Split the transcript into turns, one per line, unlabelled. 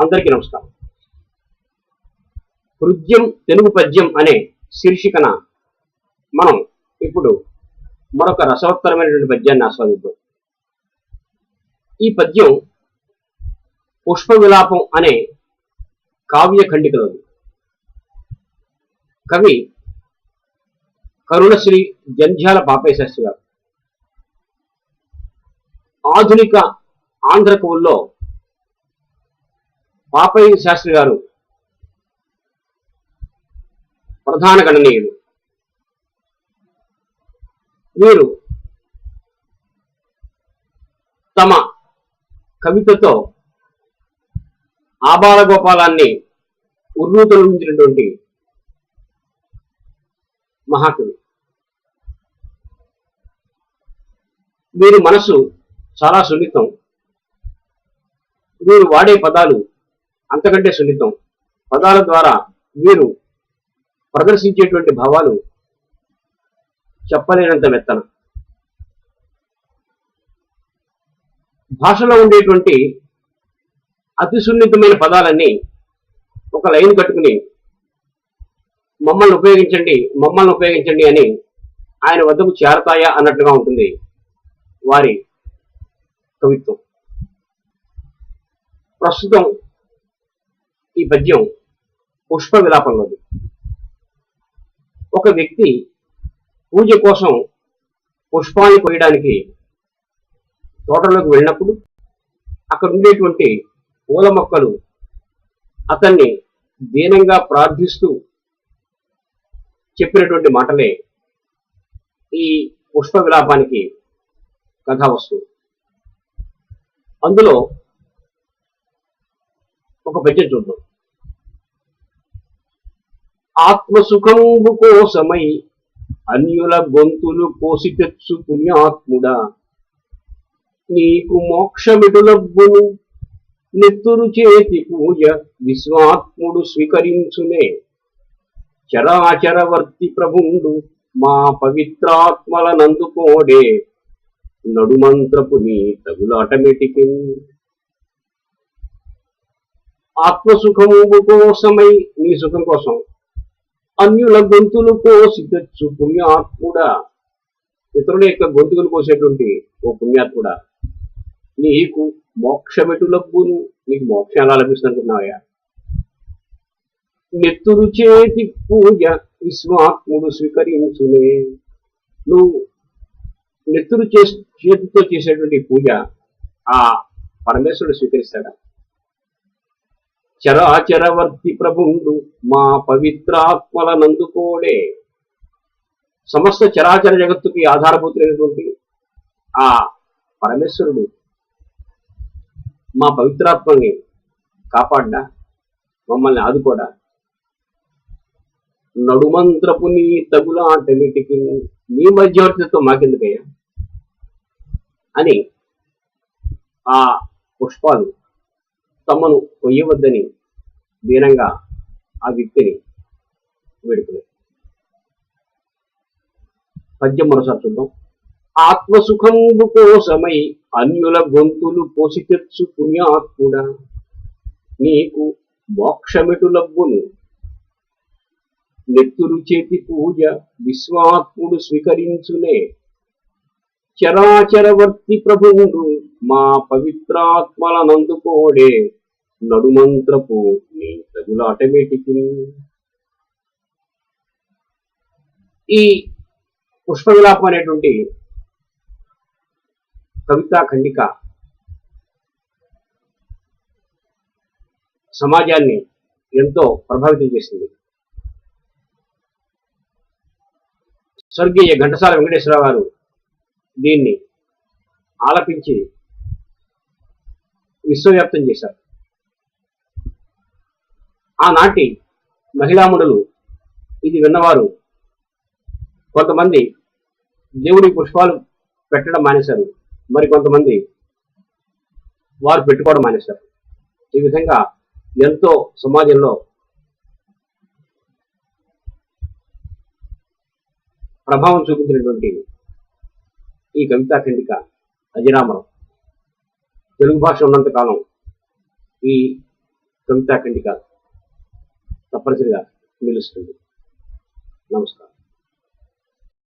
అందరికీ నమస్కారం. హృద్యం తెలుగు పద్యం అనే శీర్షికన మనం ఇప్పుడు మరొక రసవత్తరమైనటువంటి పద్యాన్ని ఆస్వాదిద్దాం. ఈ పద్యం పుష్ప విలాపం అనే కావ్య ఖండికలోది. కవి కరుణశ్రీ జంధ్యాల పాపయ్య శాస్త్రి గారు. ఆధునిక ఆంధ్ర కవుల్లో పాపయ్య శాస్త్రి గారు ప్రధాన గణనీయులు. వీరు తమ కవితతో ఆబాల గోపాలాన్ని ఉర్రూతొలగించినటువంటి మహాకవి. వీరి మనసు చాలా సున్నితం. వీరు వాడే పదాలు అంతకంటే సున్నితం. పదాల ద్వారా వీరు ప్రదర్శించేటువంటి భావాలు చెప్పలేనంత మెత్తన. భాషలో ఉండేటువంటి అతి సున్నితమైన పదాలన్నీ ఒక లైన్ కట్టుకుని మమ్మల్ని ఉపయోగించండి మమ్మల్ని ఉపయోగించండి అని ఆయన వద్దకు చేరతాయా అన్నట్లుగా ఉంటుంది వారి కవిత్వం. ప్రస్తుతం ఈ పద్యం పుష్ప విలాపంలోది ఒక వ్యక్తి పూజ కోసం పుష్పాన్ని కొయ్యడానికి తోటలోకి వెళ్ళినప్పుడు అక్కడ ఉండేటువంటి పూల మొక్కలు అతన్ని దీనంగా ప్రార్థిస్తూ చెప్పినటువంటి మాటలే ఈ పుష్ప విలాపానికి కథ వస్తుంది. అందులో ఒక బడ్జెట్ ఉంటుంది ఆత్మసుఖంబు కోసమై అన్యుల గొంతులు కోసి తెచ్చు పుణ్యాత్ముడా. నీకు మోక్షమిటులబ్బును నెత్తురు చేతి పూజ విశ్వాత్ముడు స్వీకరించునే. చరాచరవర్తి ప్రభుండు మా పవిత్రాత్మల నందుకోడే. నడుమంత్రపు నీ తగులాటమెటికి ఆత్మసుఖము కోసమై నీ సుఖం కోసం. అన్యుల గొంతులు కోసి తెచ్చు పుణ్యాత్ముడా ఇతరుల యొక్క గొంతులు కోసేటువంటి ఓ పుణ్యాత్ముడా. నీకు మోక్షమెటులబ్బును నీకు మోక్షం ఎలా లభిస్తుంది అనుకున్నావయ్యా నెత్తురు చేతి పూజ విశ్వాత్ముడు స్వీకరించునే. నువ్వు నెత్తురు చేతితో చేసేటువంటి పూజ ఆ పరమేశ్వరుడు స్వీకరిస్తాడా? చరాచరవర్తి ప్రభుండు మా పవిత్రాత్మల నందుకోడే సమస్త చరాచర జగత్తుకి ఆధారభూతులైనటువంటి ఆ పరమేశ్వరుడు మా పవిత్రాత్మని కాపాడ్డా మమ్మల్ని ఆదుకోడా. నడుమంత్రపు నీ తగులాటమిటికి నీ మధ్యవర్తిత్వం మాకెందుకయ్యా? అని ఆ పుష్పాలు తమను కొయ్యవద్దని దీనంగా ఆ వ్యక్తిని వేడుకునే పద్యం మరోసారి చూద్దాం. ఆత్మసుఖంబు కోసమై అన్యుల గొంతులు పోసి తెచ్చు పుణ్యాత్ముడా నీకు మోక్షమిటులబ్బును నెత్తురు చేతి పూజ విశ్వాత్ముడు స్వీకరించునే. చరాచరవర్తి ప్రభువుడు మా పవిత్రాత్మలనందుకోడే నడుమంత్రపు నీ తగులాటమేటికి ఈ పుష్పవిలాపం అనేటువంటి కవితా ఖండిక సమాజాన్ని ఎంతో ప్రభావితం చేసింది. స్వర్గీయ ఘంటసాల వెంకటేశ్వరరావు గారు దీన్ని ఆలపించి విశ్వవ్యాప్తం చేశారు. ఆనాటి మహిళాముడులు ఇది విన్నవారు కొంతమంది దేవుడి పుష్పాలు పెట్టడం మానేశారు. మరి కొంతమంది వారు పెట్టుకోవడం మానేశారు. ఈ విధంగా ఎంతో సమాజంలో ప్రభావం చూపించినటువంటి ఈ కవితా ఖండిక అజరామరం. తెలుగు భాష ఉన్నంత కాలం ఈ కవితా ఖండిక తప్పనిసరిగా నిలుస్తుంది. నమస్కారం.